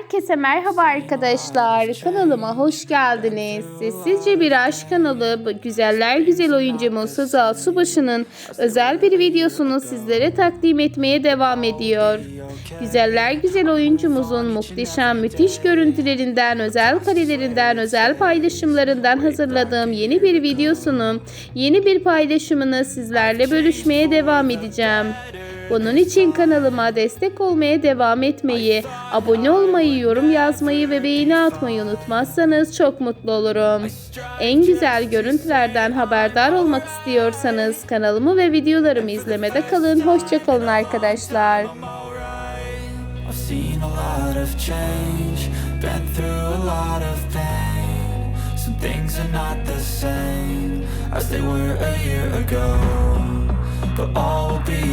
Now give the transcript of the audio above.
Herkese merhaba arkadaşlar. Kanalıma hoş geldiniz. Sessizce bir aşk kanalı güzeller güzel oyuncumuz Sazal Subaşı'nın özel bir videosunu sizlere takdim etmeye devam ediyor. Güzeller güzel oyuncumuzun muhteşem müthiş görüntülerinden, özel karelerinden, özel paylaşımlarından hazırladığım yeni bir videosunu, yeni bir paylaşımını sizlerle bölüşmeye devam edeceğim. Bunun için kanalıma destek olmaya devam etmeyi, abone olmayı, yorum yazmayı ve beğeni atmayı unutmazsanız çok mutlu olurum. En güzel görüntülerden haberdar olmak istiyorsanız kanalımı ve videolarımı izlemede kalın. Hoşçakalın arkadaşlar. Things are not the same as they were a year ago. But all